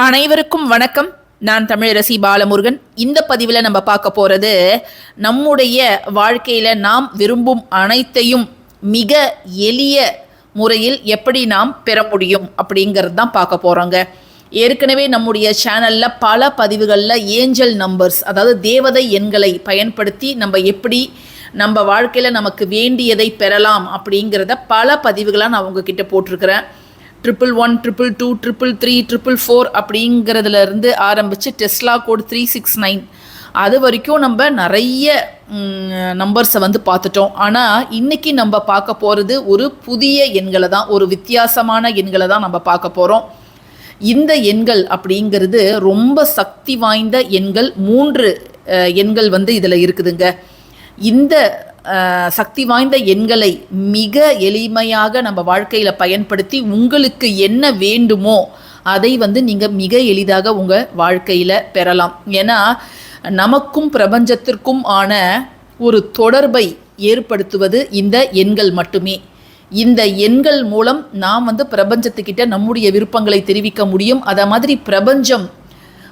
அனைவருக்கும் வணக்கம். நான் தமிழரசி பாலமுருகன். இந்த பதிவில் நம்ம பார்க்க போகிறது நம்முடைய வாழ்க்கையில் நாம் விரும்பும் அனைத்தையும் மிக எளிய முறையில் எப்படி நாம் பெற முடியும் அப்படிங்கிறது தான் பார்க்க போகிறோங்க ஏற்கனவே நம்முடைய சேனலில் பல பதிவுகளில் ஏஞ்சல் நம்பர்ஸ் அதாவது தேவதை எண்களை பயன்படுத்தி நம்ம எப்படி நம்ம வாழ்க்கையில் நமக்கு வேண்டியதை பெறலாம் அப்படிங்கிறத பல பதிவுகளாக நான் உங்ககிட்ட போட்டிருக்கிறேன். Triple one triple two triple three triple four அப்படிங்கிறதுல இருந்து ஆரம்பித்து Tesla code three six nine அது வரைக்கும் நம்ம நிறைய நம்பர்ஸை வந்து பார்த்துட்டோம். ஆனால் இன்னைக்கு நம்ம பார்க்க போகிறது ஒரு புதிய எண்களை தான் ஒரு வித்தியாசமான எண்களை தான் நம்ம பார்க்க போகிறோம் இந்த எண்கள் அப்படிங்கிறது ரொம்ப சக்தி வாய்ந்த எண்கள் மூன்று எண்கள் வந்து இதில் இருக்குதுங்க. இந்த சக்தி வாய்ந்த எண்களை மிக எளிமையாக நம்ம வாழ்க்கையில் பயன்படுத்தி உங்களுக்கு என்ன வேண்டுமோ அதை வந்து நீங்கள் மிக எளிதாக உங்கள் வாழ்க்கையில் பெறலாம். ஏன்னா நமக்கும் பிரபஞ்சத்திற்கும் ஆன ஒரு தொடர்பை ஏற்படுத்துவது இந்த எண்கள் மட்டுமே. இந்த எண்கள் மூலம் நாம் வந்து பிரபஞ்சத்துக்கிட்ட நம்முடைய விருப்பங்களை தெரிவிக்க முடியும். அதை மாதிரி பிரபஞ்சம்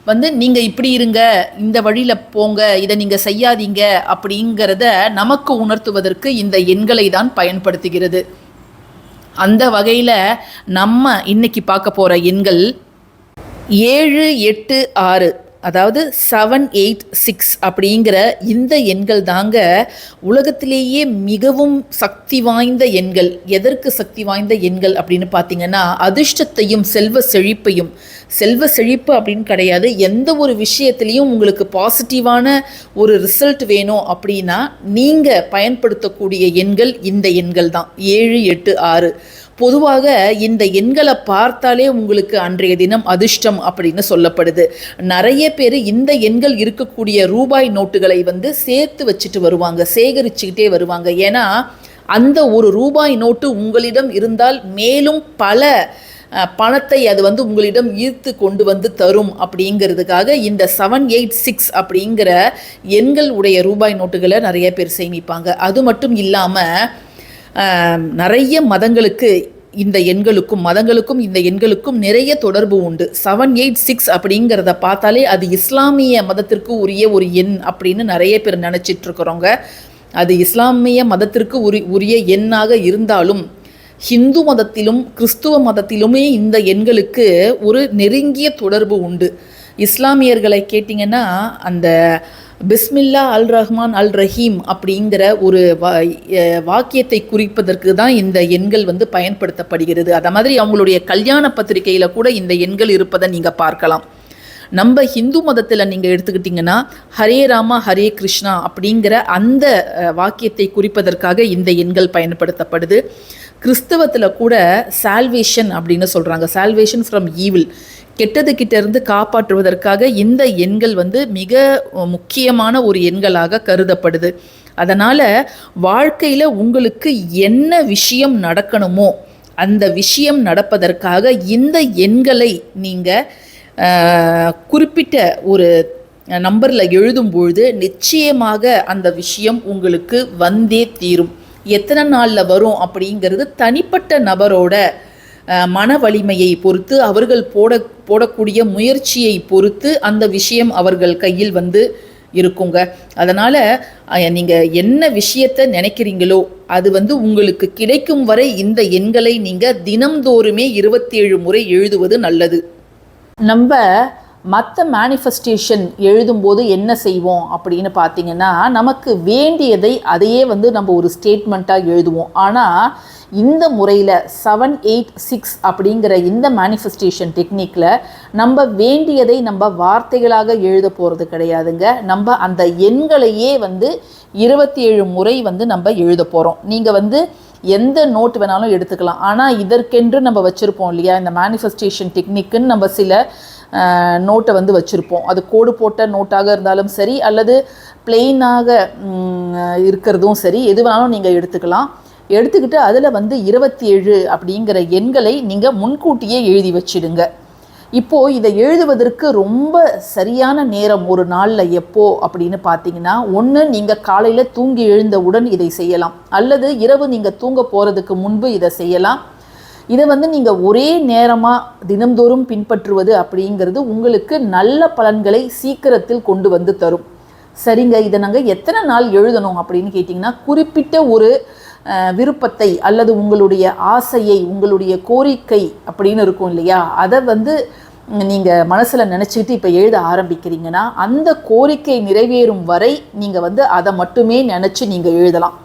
வந்து நீங்கள் இப்படி இருங்க இந்த வழியில் போங்க இதை நீங்கள் செய்யாதீங்க அப்படிங்கிறத நமக்கு உணர்த்துவதற்கு இந்த எண்களை தான் பயன்படுத்துகிறது. அந்த வகையில் நம்ம இன்னைக்கு பார்க்க போகிற எண்கள் ஏழு எட்டு ஆறு அதாவது செவன் எயிட் சிக்ஸ் அப்படிங்கிற இந்த எண்கள் தாங்க உலகத்திலேயே மிகவும் சக்தி வாய்ந்த எண்கள். எதற்கு சக்தி வாய்ந்த எண்கள் அப்படின்னு பார்த்தீங்கன்னா அதிர்ஷ்டத்தையும் செல்வ செழிப்பையும் செல்வ செழிப்பு அப்படின்னு கிடையாது. எந்த ஒரு விஷயத்துலேயும் உங்களுக்கு பாசிட்டிவான ஒரு ரிசல்ட் வேணும் அப்படின்னா நீங்கள் பயன்படுத்தக்கூடிய எண்கள் இந்த எண்கள் தான். ஏழு எட்டு ஆறு. பொதுவாக இந்த எண்களை பார்த்தாலே உங்களுக்கு அன்றைய தினம் அதிர்ஷ்டம் அப்படின்னு சொல்லப்படுது. நிறைய பேர் இந்த எண்கள் இருக்கக்கூடிய ரூபாய் நோட்டுகளை வந்து சேர்த்து வச்சுட்டு வருவாங்க சேகரிச்சுக்கிட்டே வருவாங்க. ஏன்னா அந்த ஒரு ரூபாய் நோட்டு உங்களிடம் இருந்தால் மேலும் பல பணத்தை அது வந்து உங்களிடம் ஈர்த்து கொண்டு வந்து தரும் அப்படிங்கிறதுக்காக இந்த செவன் எயிட் சிக்ஸ் அப்படிங்கிற எண்கள் உடைய ரூபாய் நோட்டுகளை நிறைய பேர் சேமிப்பாங்க. அது மட்டும் இல்லாமல் நிறைய மதங்களுக்கு இந்த எண்களுக்கும் மதங்களுக்கும் இந்த எண்களுக்கும் நிறைய தொடர்பு உண்டு. செவன் எயிட் சிக்ஸ் அப்படிங்கிறத பார்த்தாலே அது இஸ்லாமிய மதத்திற்கு உரிய ஒரு எண் அப்படின்னு நிறைய பேர் நினச்சிட்டுருக்குறவங்க அது இஸ்லாமிய மதத்திற்கு உரி உரிய எண்ணாக இருந்தாலும் ஹிந்து மதத்திலும் கிறிஸ்துவ மதத்திலுமே இந்த எண்களுக்கு ஒரு நெருங்கிய தொடர்பு உண்டு. இஸ்லாமியர்களை கேட்டிங்கன்னா அந்த பிஸ்மில்லா அல் ரஹ்மான் அல் ரஹீம் அப்படிங்கிற ஒரு வாக்கியத்தை குறிப்பதற்கு தான் இந்த எண்கள் வந்து பயன்படுத்தப்படுகிறது. அதை மாதிரி அவங்களுடைய கல்யாண பத்திரிகையில் கூட இந்த எண்கள் இருப்பதை நீங்கள் பார்க்கலாம். நம்ம ஹிந்து மதத்தில் நீங்கள் எடுத்துக்கிட்டிங்கன்னா ஹரே ராமா ஹரே கிருஷ்ணா அப்படிங்கிற அந்த வாக்கியத்தை குறிப்பதற்காக இந்த எண்கள் பயன்படுத்தப்படுது. கிறிஸ்தவத்தில் கூட சால்வேஷன் அப்படின்னு சொல்கிறாங்க சால்வேஷன் ஃப்ரம் ஈவில் கெட்டது கிட்டேருந்து காப்பாற்றுவதற்காக இந்த எண்கள் வந்து மிக முக்கியமான ஒரு எண்களாக கருதப்படுது. அதனால் வாழ்க்கையில் உங்களுக்கு என்ன விஷயம் நடக்கணுமோ அந்த விஷயம் நடப்பதற்காக இந்த எண்களை நீங்கள் குறிப்பிட்ட ஒரு நம்பரில் எழுதும் பொழுது நிச்சயமாக அந்த விஷயம் உங்களுக்கு வந்தே தீரும். எத்தனை நாளில் வரும் அப்படிங்கிறது தனிப்பட்ட நபரோட மன வலிமையை பொறுத்து அவர்கள் போட போடக்கூடிய முயற்சியை பொறுத்து அந்த விஷயம் அவர்கள் கையில் வந்து இருக்குங்க. அதனால் நீங்கள் என்ன விஷயத்தை நினைக்கிறீங்களோ அது வந்து உங்களுக்கு கிடைக்கும் வரை இந்த எண்களை நீங்கள் தினம்தோறுமே இருபத்தேழு முறை எழுதுவது நல்லது. நம்ம மற்ற மேனிஃபெஸ்டேஷன் எழுதும்போது என்ன செய்வோம் அப்படின்னு பார்த்தீங்கன்னா நமக்கு வேண்டியதை அதையே வந்து நம்ம ஒரு ஸ்டேட்மெண்ட்டாக எழுதுவோம். ஆனால் இந்த முறையில் செவன் எயிட் சிக்ஸ் அப்படிங்கிற இந்த மேனிஃபெஸ்டேஷன் டெக்னிக்கில் நம்ம வேண்டியதை நம்ம வார்த்தைகளாக எழுத போகிறது கிடையாதுங்க. நம்ம அந்த எண்களையே வந்து இருபத்தி ஏழு முறை வந்து நம்ம எழுத போகிறோம் நீங்கள் வந்து எந்த நோட் வேணாலும் எடுத்துக்கலாம். ஆனால் இதற்கென்று நம்ம வச்சுருப்போம் இல்லையா? இந்த மேனிஃபெஸ்டேஷன் டெக்னிக்குன்னு நம்ம சில நோட்டை வந்து வச்சுருப்போம். அது கோடு போட்ட நோட்டாக இருந்தாலும் சரி அல்லது பிளெயினாக இருக்கிறதும் சரி எது வேணாலும் நீங்கள் எடுத்துக்கலாம். எடுத்துக்கிட்டு அதில் வந்து இருபத்தி ஏழு அப்படிங்கிற எண்களை நீங்கள் முன்கூட்டியே எழுதி வச்சிடுங்க. இப்போது இதை எழுதுவதற்கு ரொம்ப சரியான நேரம் ஒரு நாளில் எப்போ அப்படின்னு பார்த்தீங்கன்னா ஒன்று நீங்கள் காலையில் தூங்கி எழுந்தவுடன் இதை செய்யலாம். அல்லது இரவு நீங்கள் தூங்க போகிறதுக்கு முன்பு இதை செய்யலாம். இதை வந்து நீங்கள் ஒரே நேரமாக தினம்தோறும் பின்பற்றுவது அப்படிங்கிறது உங்களுக்கு நல்ல பலன்களை சீக்கிரத்தில் கொண்டு வந்து தரும். சரிங்க இதை நாங்கள் எத்தனை நாள் எழுதணும் அப்படின்னு கேட்டிங்கன்னா குறிப்பிட்ட ஒரு விருப்பத்தை அல்லது உங்களுடைய ஆசையை உங்களுடைய கோரிக்கை அப்படின்னு இருக்கும் இல்லையா? அதை வந்து நீங்கள் மனசில் நினச்சிக்கிட்டு இப்போ எழுத ஆரம்பிக்கிறீங்கன்னா அந்த கோரிக்கை நிறைவேறும் வரை நீங்கள் வந்து அதை மட்டுமே நினச்சி நீங்கள் எழுதலாம்.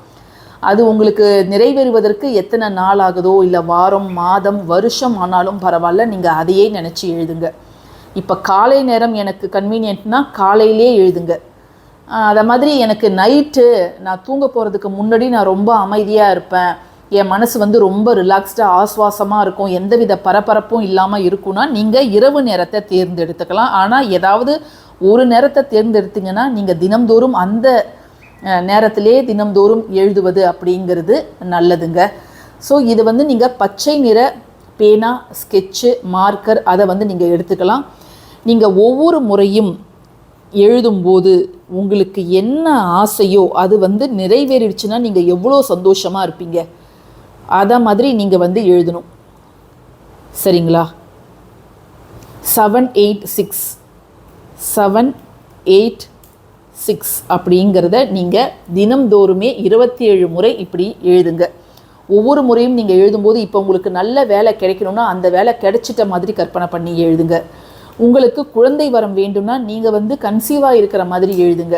அது உங்களுக்கு நிறைவேறுவதற்கு எத்தனை நாள் ஆகுதோ இல்லை வாரம் மாதம் வருஷம் ஆனாலும் பரவாயில்ல நீங்கள் அதையே நினச்சி எழுதுங்க. இப்போ காலை நேரம் எனக்கு கன்வீனியன்ட்னா காலையிலே எழுதுங்க. அதை மாதிரி எனக்கு நைட்டு நான் தூங்க போகிறதுக்கு முன்னாடி நான் ரொம்ப அமைதியாக இருப்பேன். என் மனசு வந்து ரொம்ப ரிலாக்ஸ்டாக ஆஸ்வாசமாக இருக்கும். எந்தவித பரபரப்பும் இல்லாமல் இருக்கும்னா நீங்கள் இரவு நேரத்தை தேர்ந்தெடுத்துக்கலாம். ஆனால் ஏதாவது ஒரு நேரத்தை தேர்ந்தெடுத்தீங்கன்னா நீங்கள் தினம்தோறும் அந்த நேரத்திலே தினம்தோறும் எழுதுவது அப்படிங்கிறது நல்லதுங்க. ஸோ இது வந்து நீங்கள் பச்சை நிற பேனா ஸ்கெட்சு மார்க்கர் அதை வந்து நீங்கள் எடுத்துக்கலாம். நீங்கள் ஒவ்வொரு முறையும் எழுதும்போது உங்களுக்கு என்ன ஆசையோ அது வந்து நிறைவேறிடுச்சுன்னா நீங்கள் எவ்வளோ சந்தோஷமாக இருப்பீங்க. அதை மாதிரி நீங்கள் வந்து எழுதணும். சரிங்களா? Seven eight six seven eight six அப்படிங்கிறத நீங்கள் தினம்தோறுமே இருபத்தி ஏழு முறை இப்படி எழுதுங்க. ஒவ்வொரு முறையும் நீங்கள் எழுதும்போது இப்போ உங்களுக்கு நல்ல வேலை கிடைக்கணும்னா அந்த வேலை கிடைச்சிட்ட மாதிரி கற்பனை பண்ணி எழுதுங்க. உங்களுக்கு குழந்தை வரம் வேண்டும்னா நீங்கள் வந்து கன்சீவாக இருக்கிற மாதிரி எழுதுங்க.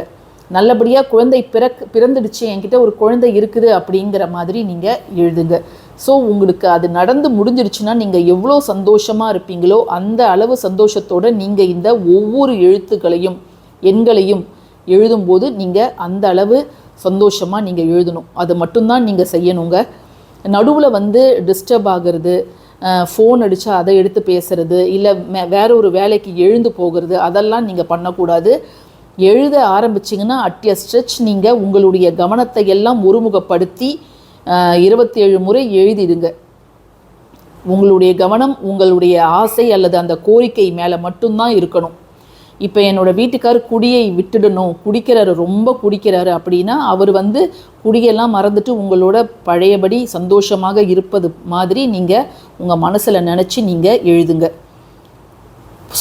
நல்லபடியாக குழந்தை பிறக் பிறந்துடுச்சு என்கிட்ட ஒரு குழந்தை இருக்குது அப்படிங்கிற மாதிரி நீங்கள் எழுதுங்க. ஸோ உங்களுக்கு அது நடந்து முடிஞ்சிடுச்சுன்னா நீங்கள் எவ்வளோ சந்தோஷமாக இருப்பீங்களோ அந்த அளவு சந்தோஷத்தோடு நீங்கள் இந்த ஒவ்வொரு எழுத்துக்களையும் எண்களையும் எழுதும்போது நீங்கள் அந்த அளவு சந்தோஷமாக நீங்கள் எழுதணும். அது மட்டும்தான் நீங்கள் செய்யணுங்க. நடுவில் வந்து டிஸ்டர்ப் ஆகிறது ஃபோன் அடித்தா அதை எடுத்து பேசுறது இல்லை வேற ஒரு வேலைக்கு எழுந்து போகிறது அதெல்லாம் நீங்கள் பண்ணக்கூடாது. எழுத ஆரம்பிச்சிங்கன்னா அட் எ ஸ்ட்ரெச் நீங்கள் உங்களுடைய கவனத்தை எல்லாம் ஒருமுகப்படுத்தி இருபத்தி ஏழு முறை எழுதிடுங்க. உங்களுடைய கவனம் உங்களுடைய ஆசை அல்லது அந்த கோரிக்கை மேலே மட்டும்தான் இருக்கணும். இப்போ என்னோடய வீட்டுக்கார் குடியை விட்டுடணும் குடிக்கிறாரு ரொம்ப குடிக்கிறாரு அப்படின்னா அவர் வந்து குடியெல்லாம் மறந்துட்டு உங்களோட பழையபடி சந்தோஷமாக இருப்பது மாதிரி நீங்கள் உங்கள் மனசில் நினச்சி நீங்கள் எழுதுங்க.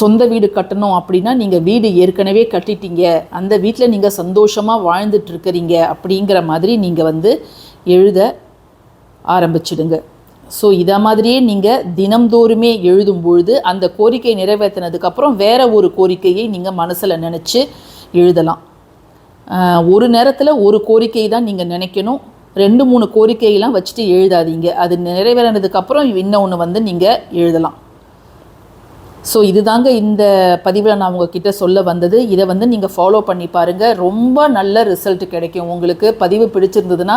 சொந்த வீடு கட்டணும் அப்படின்னா நீங்கள் வீடு ஏற்கனவே கட்டிட்டீங்க அந்த வீட்டில் நீங்கள் சந்தோஷமாக வாழ்ந்துட்டுருக்கிறீங்க அப்படிங்கிற மாதிரி நீங்கள் வந்து எழுத ஆரம்பிச்சிடுங்க. ஸோ இதை மாதிரியே நீங்கள் தினம்தோறுமே எழுதும் பொழுது அந்த கோரிக்கை நிறைவேற்றினதுக்கப்புறம் வேற ஒரு கோரிக்கையை நீங்கள் மனசில் நினச்சி எழுதலாம். ஒரு நேரத்தில் ஒரு கோரிக்கை தான் நீங்கள் நினைக்கணும். ரெண்டு மூணு கோரிக்கையெல்லாம் வச்சுட்டு எழுதாதீங்க. அது நிறைவேறினதுக்கப்புறம் இன்னொன்று வந்து நீங்கள் எழுதலாம். ஸோ இதுதாங்க இந்த பதிவில் நான் உங்ககிட்ட சொல்ல வந்தது. இதை வந்து நீங்கள் ஃபாலோ பண்ணி பாருங்கள் ரொம்ப நல்ல ரிசல்ட் கிடைக்கும். உங்களுக்கு பதிவு பிடிச்சிருந்ததுன்னா